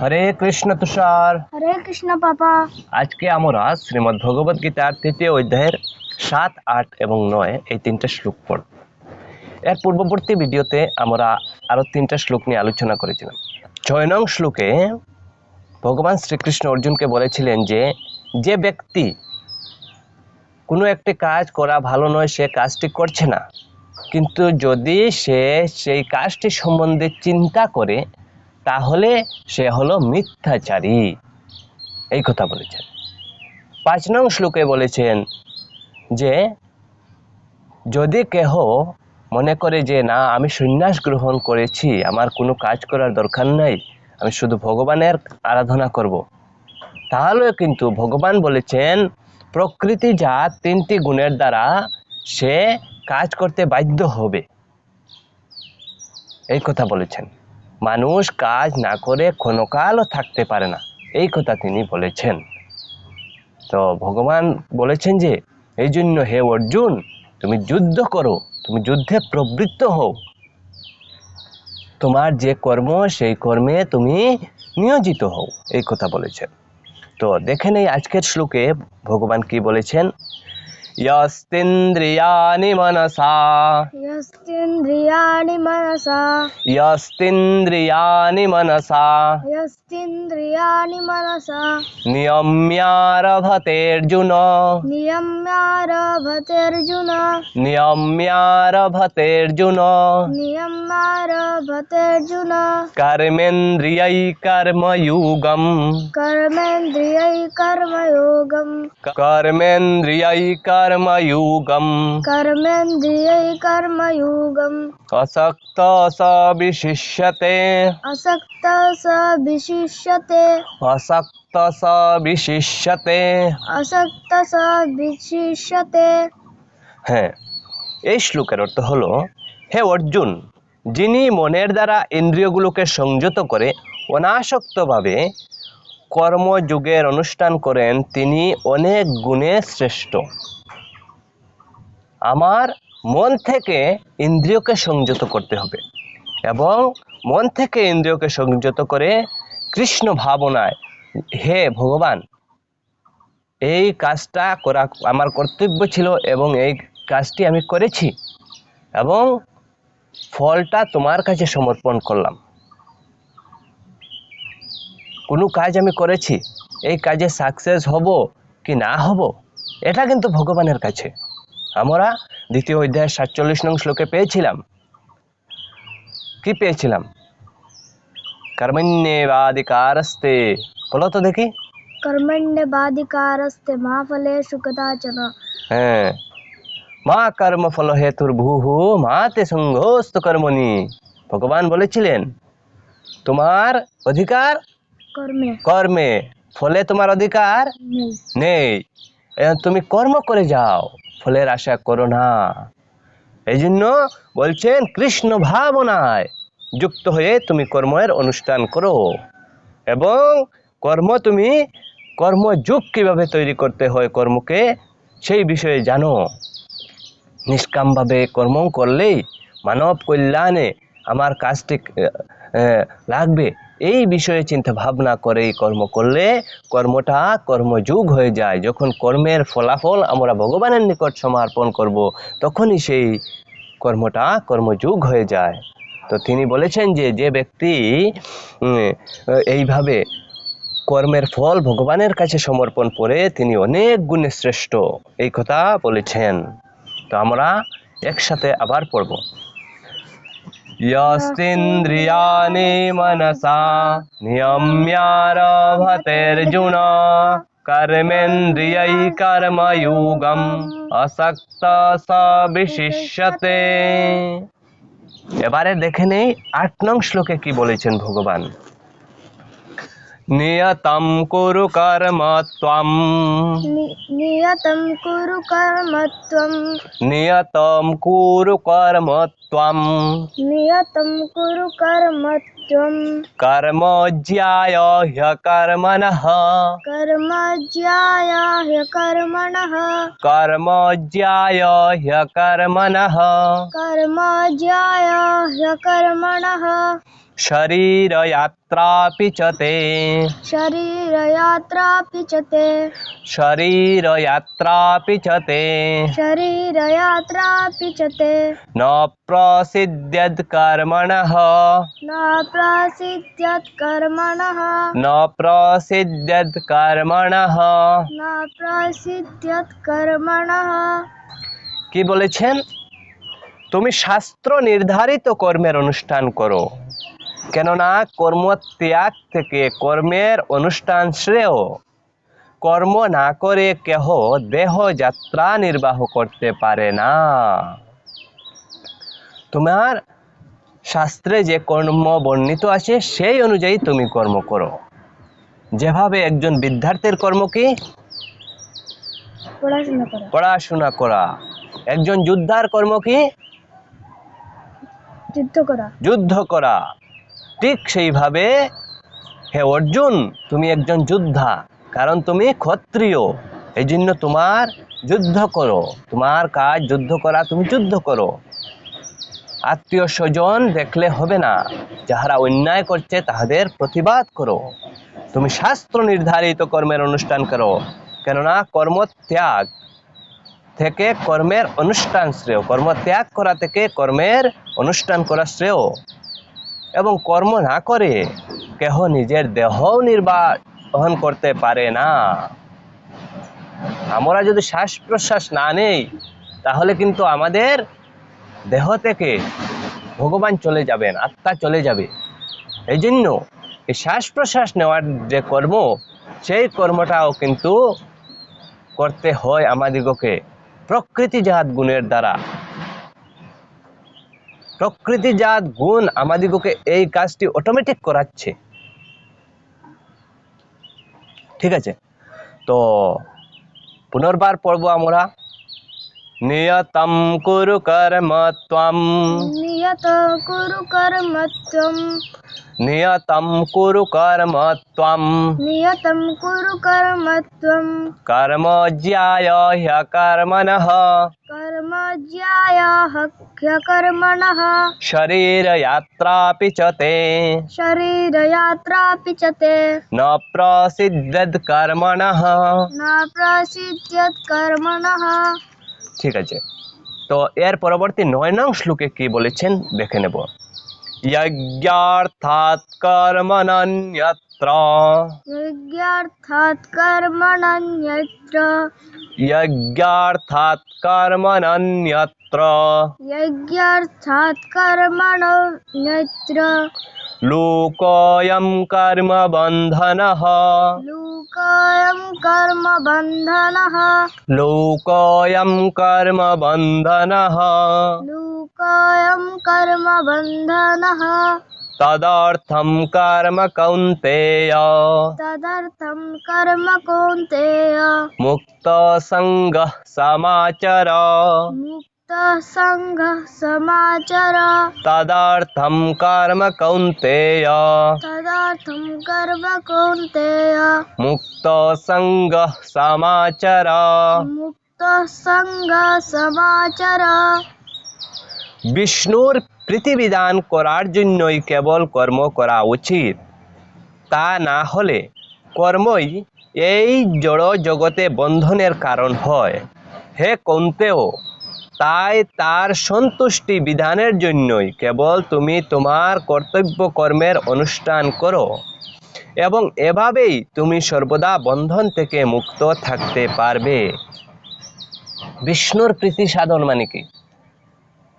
হরে কৃষ্ণ তুষার। হরে কৃষ্ণ পাপা। আজকে আমরা শ্রীমদ্ ভগবত গীতার তৃতীয় অধ্যায়ের সাত আট এবং নয় এই তিনটা শ্লোক পড়ব। এর পূর্ববর্তী ভিডিওতে আমরা আরও তিনটা শ্লোক নিয়ে আলোচনা করেছিলাম। ছয় নং শ্লোকে ভগবান শ্রীকৃষ্ণ অর্জুনকে বলেছিলেন যে যে ব্যক্তি কোনো একটি কাজ করা ভালো নয় সে কাজটি করছে না। কিন্তু যদি সে সেই কাজটি সম্বন্ধে চিন্তা করে তাহলে সে হলো মিথ্যাচারী। এই কথা বলেছেন। পাঁচ নং শ্লোকে বলেছেন যে, যদি কেহ মনে করে যে, না, আমি সন্ন্যাস গ্রহণ করেছি, আমার কোনো কাজ করার দরকার নাই, আমি শুধু ভগবানের আরাধনা করব। তাহলে কিন্তু ভগবান বলেছেন, প্রকৃতি যা তিনটি গুণের দ্বারা সে কাজ করতে বাধ্য হবে। এই কথা বলেছেন। মানুষ কাজ না করে ক্ষণকালও থাকতে পারে না। এই কথা তিনি বলেছেন। তো ভগবান বলেছেন যে, এই জন্য হে অর্জুন, তুমি যুদ্ধ করো, তুমি যুদ্ধে প্রবৃত্ত হও। তোমার যে কর্ম, সেই কর্মে তুমি নিয়োজিত হও, এই কথা বলেছেন। তো দেখেন এই আজকের শ্লোকে ভগবান কি বলেছেন? यस्तिन्द्रियाणि मनसा। यस्तिन्द्रियाणि मनसा। यस्तिन्द्रियाणि मनसा। यस्तिन्द्रियाणि मनसा। नियम्यारभतेऽर्जुन। नियम्यारभतेऽर्जुन। नियम्यारभतेऽर्जुन। नियम्यारभतेऽर्जुन। कर्मेन्द्रियै कर्मयुगम्। कर्मेन्द्रियै कर्मयोगम्। कर्मेन्द्रियै कर्मयुगम् कर्मेन्द्रियै कर्मयोगम् असक्त स विशिष्यते असक्तः स विशिष्यते असक्त स विशिष्यते असक्तः स विशिष्यते হ্যাঁ এই শ্লোকের অর্থ হলো হে অর্জুন যিনি মনের দ্বারা ইন্দ্রিয়গুলোকে সংযত করে অনাসক্তভাবে কর্মযুগের অনুষ্ঠান করেন তিনি অনেক গুণে শ্রেষ্ঠ আমার মন থেকে ইন্দ্রিয়কে সংযত করতে হবে এবং মন থেকে ইন্দ্রিয়কে সংযত করে কৃষ্ণ ভাবনায়, হে ভগবান, এই কাজটা করা, আমার কর্তব্য ছিল এবং এই কাজটি আমি করেছি এবং ফলটা তোমার কাছে সমর্পণ করলাম। কোনো কাজ আমি করেছি, এই কাজে সাকসেস হব কি না হব, এটা কিন্তু ভগবানের কাছে। আমরা দ্বিতীয় অধ্যায়ের সাতচল্লিশ নং শ্লোকে পেয়েছিলাম। কি পেয়েছিলাম? কর্মণ্যেবাধিকারস্তে বলো তো দেখি। কর্মণ্যবাধিকারস্তে মা ফলে হ্যাঁ। মা কর্ম ফল হেতুর ভূহু মা তে সংঘোস্ত কর্মণি। ভগবান বলেছিলেন তোমার অধিকার কর্মে। কর্মে। ফলে তোমার অধিকার নেই। তুমি কর্ম করে যাও। ফলের আশা করো না। এই জন্য বলছেন, কৃষ্ণ ভাবনায় যুক্ত হয়ে তুমি কর্মের অনুষ্ঠান করো। এবং কর্ম তুমি কর্মযুগ কীভাবে তৈরি করতে হয় কর্মকে, সেই বিষয়ে জানো। নিষ্কামভাবে কর্ম করলেই মানব কল্যাণে আমার কাজটি লাগবে। এই বিষয়ে চিন্তা ভাবনা করে কর্ম করলে কর্মটা কর্মযুগ হয়ে যায়। যখন কর্মের ফলাফল আমরা ভগবানের নিকট সমর্পণ করব, তখনই সেই কর্মটা কর্মযুগ হয়ে যায়। তো তিনি বলেছেন যে যে ব্যক্তি এইভাবে কর্মের ফল ভগবানের কাছে সমর্পণ করে তিনি অনেক গুণে শ্রেষ্ঠ। এই কথা বলেছেন। তো আমরা একসাথে আবার পড়ব। यस्तिन्द्रियाणि मनसा नियम्यारभतेऽर्जुन कर्मेन्द्रियै कर्मयुगम् আসক্ত স বিশিষ্যতে এবারে দেখে নেই আট নং শ্লোকে কি বলেছেন ভগবান नियतं कुरु कर्म त्वं नियतं कुरु कर्म त्वं नियतं कुरु कर्म त्वं नियतं कुरु कर्म त्वं कर्मोज्याय ह्यकर्मणः कर्मोज्याय ह्यकर्मणः कर्मोज्याय ह्यकर्मणः कर्मोज्याय ह्यकर्मणः शरीरयात्रापि च ते शरीरयात्रापि च ते शरीरयात्रापि च ते शरीरयात्रापि च ते न प्रसिद्ध्यत्कर्मणः न प्रसिद्ध्यत्कर्मणः न प्रसिद्ध्यत्कर्मणः न प्रसिद्ध्यत्कर्मणः কি বলেছেন তুমি শাস্ত্র নির্ধারিত কর্মের অনুষ্ঠান করো কেননা কর্ম ত্যাগ থেকে কর্মের অনুষ্ঠান শ্রেয়। কর্ম না করে কেহ দেহ যাত্রা নির্বাহ করতে পারে না। তোমার শাস্ত্রে যে কর্ম বর্ণিত আছে সেই অনুযায়ী তুমি কর্ম করো। যেভাবে একজন বিদ্যার্থীর কর্ম কি? পড়াশোনা করা। পড়াশোনা করা। একজন যোদ্ধার কর্ম কি? যুদ্ধ করা। যুদ্ধ করা। ঠিক সেইভাবে, হে অর্জুন, তুমি একজন যোদ্ধা, কারণ তুমি ক্ষত্রিয় এই জন্য তোমার যুদ্ধ করো, তোমার কাজ যুদ্ধ করা তুমি যুদ্ধ করো। আত্মীয় স্বজন দেখলে হবে না, যাহারা অন্যায় করছে তাহাদের প্রতিবাদ করো। তুমি শাস্ত্র নির্ধারিত কর্মের অনুষ্ঠান করো, কেননা কর্মত্যাগ থেকে কর্মের অনুষ্ঠান শ্রেয় কর্ম ত্যাগ করা থেকে কর্মের অনুষ্ঠান করা শ্রেয়। এবং কর্ম না করে কেহ নিজের দেহ নির্বাহন করতে পারে না। আমরা যদি শ্বাস প্রশ্বাস না নেই, তাহলে কিন্তু আমাদের দেহ থেকে ভগবান চলে যাবেন, আত্মা চলে যাবে। এই জন্য এই শ্বাস প্রশ্বাস নেওয়ার যে কর্ম, সেই কর্মটাও কিন্তু করতে হয় আমাদিগকে প্রকৃতিজাত গুণের দ্বারা। প্রকৃতিজাত গুণ আমাদিগকে এই কাজটি অটোমেটিক করাচ্ছে। ঠিক আছে? তো পুনর্বার পড়ব আমরা। নিয়তম কুরু কর্মত্বম। নিয়ত কুরু কর্মত্বম। নিয়তম কুরু কর্মত্বম। নিয়তম কুরু কর্মত্বম। কর্ম জ্যায় হ্য কর্মণঃ ज्याय ह्यकर्मणः शरीरयात्रापि च ते शरीरयात्रापि च ते न प्रसिद्धकर्मणः न प्रसिद्ध्यत्कर्मणः ঠিক আছে তো এর পরবর্তী নয় নং শ্লোকে কি বলেছেন দেখে নেব যজ্ঞার্থাৎ यत्र यज्ञार्थात् कर्मणन्यत्र यज्ञार्थात् कर्मणन्यत्र यज्ञार्थात् कर्मणन्यत्र लोकोऽयं कर्मबन्धनः। लोकोऽयं कर्मबन्धनः। लोकोऽयं कर्मबन्धनः। लोकोऽयं तदर्थम कर्म कौंतेय तदर्थम कर्म कौंतेय मुक्त संग समाचर। मुक्त संग समाचर। तदर्थम कर्म कौंतेय तदर्थम कर्म कौंतेय मुक्त संग समाचर। मुक्त संग समाचर। विष्णुर প্রীতিবিধান করার জন্যই কেবল কর্ম করা উচিত। তা না হলে কর্মই এই জড় জগতে বন্ধনের কারণ হয়। হে কন্তেও, তাই তার সন্তুষ্টি বিধানের জন্যই কেবল তুমি তোমার কর্তব্য কর্মের অনুষ্ঠান করো এবং এভাবেই তুমি সর্বদা বন্ধন থেকে মুক্ত থাকতে পারবে। বিষ্ণুর প্রীতি সাধন মানে কি?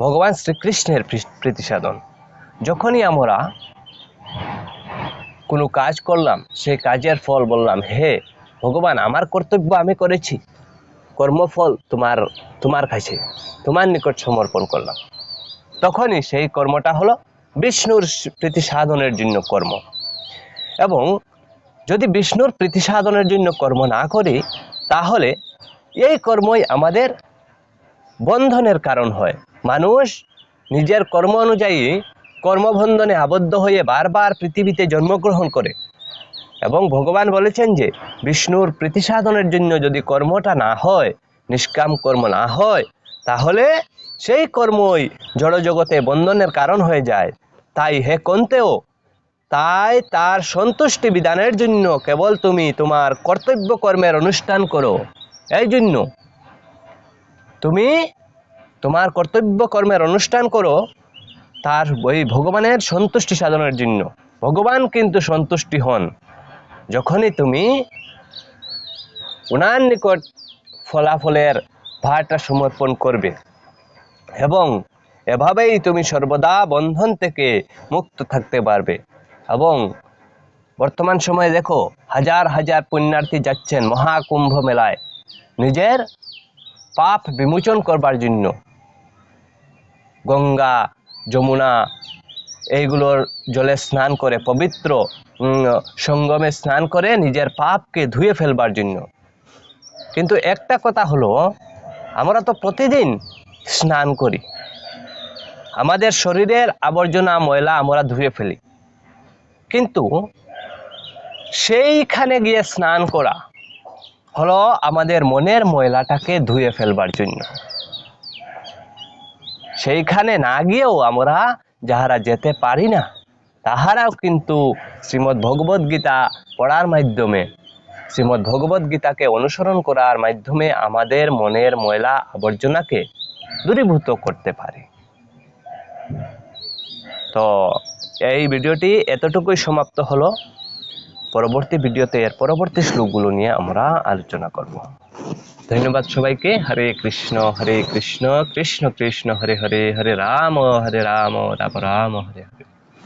ভগবান শ্রীকৃষ্ণের প্রী- প্রীতি সাধন যখনই আমরা কোনো কাজ করলাম, সেই কাজের ফল বললাম, হে ভগবান, আমার কর্তব্য আমি করেছি। কর্মফল তোমার তোমার কাছে, তোমার নিকট সমর্পণ করলাম। তখনই সেই কর্মটা হলো বিষ্ণুর প্রীতি সাধনের জন্য কর্ম। এবং যদি বিষ্ণুর প্রীতি সাধনের জন্য কর্ম না করি, তাহলে এই কর্মই আমাদের বন্ধনের কারণ হয়। মানুষ নিজের কর্ম অনুযায়ী কর্মবন্ধনে আবদ্ধ হয়ে বারবার পৃথিবীতে জন্মগ্রহণ করে। এবং ভগবান বলেছেন যে, বিষ্ণুর প্রীতি সাধনের জন্য যদি কর্মটা না হয়, নিষ্কাম কর্ম না হয়, তাহলে সেই কর্মই জড়জগতে বন্ধনের কারণ হয়ে যায়। তাই হে কন্তেও, তাই তার সন্তুষ্টি বিধানের জন্য কেবল তুমি তোমার কর্তব্য কর্মের অনুষ্ঠান করো। এই জন্য তুমি তোমার কর্তব্য কর্মের অনুষ্ঠান করো, তার ওই ভগবানের সন্তুষ্টি সাধনের জন্য। ভগবান কিন্তু সন্তুষ্টি হন। যখনই তুমি ওনার নিকট ফলাফলের ভারটা সমর্পণ করবে এবং এভাবেই তুমি সর্বদা বন্ধন থেকে মুক্ত থাকতে পারবে। এবং বর্তমান সময়ে দেখো, হাজার হাজার পুণ্যার্থী যাচ্ছেন মহাকুম্ভ মেলায়। নিজের পাপ বিমোচন করবার জন্য। গঙ্গা, যমুনা, এইগুলোর জলে স্নান করে, পবিত্র সঙ্গমে স্নান করে নিজের পাপকে ধুয়ে ফেলবার জন্য। কিন্তু একটা কথা হলো, আমরা তো প্রতিদিন স্নান করি। আমাদের শরীরের আবর্জনা ময়লা আমরা ধুয়ে ফেলি। কিন্তু সেইখানে গিয়ে স্নান করা হলো আমাদের মনের ময়লাটাকে ধুয়ে ফেলবার জন্য। সেইখানে না গিয়েও আমরা যাহারা যেতে পারি না, তাহারাও কিন্তু শ্রীমদ্ ভগবদ গীতা পড়ার মাধ্যমে শ্রীমদ্ ভগবদ গীতাকে অনুসরণ করার মাধ্যমে আমাদের মনের ময়লা আবর্জনাকে দূরীভূত করতে পারি। তো এই ভিডিওটি এতটুকুই সমাপ্ত হলো। পরবর্তী ভিডিওতে এর পরবর্তী শ্লোকগুলো নিয়ে আমরা আলোচনা করব। ধন্যবাদ সবাইকে হরে কৃষ্ণ হরে কৃষ্ণ কৃষ্ণ কৃষ্ণ হরে হরে হরে রাম হরে রাম রাম রাম হরে হরে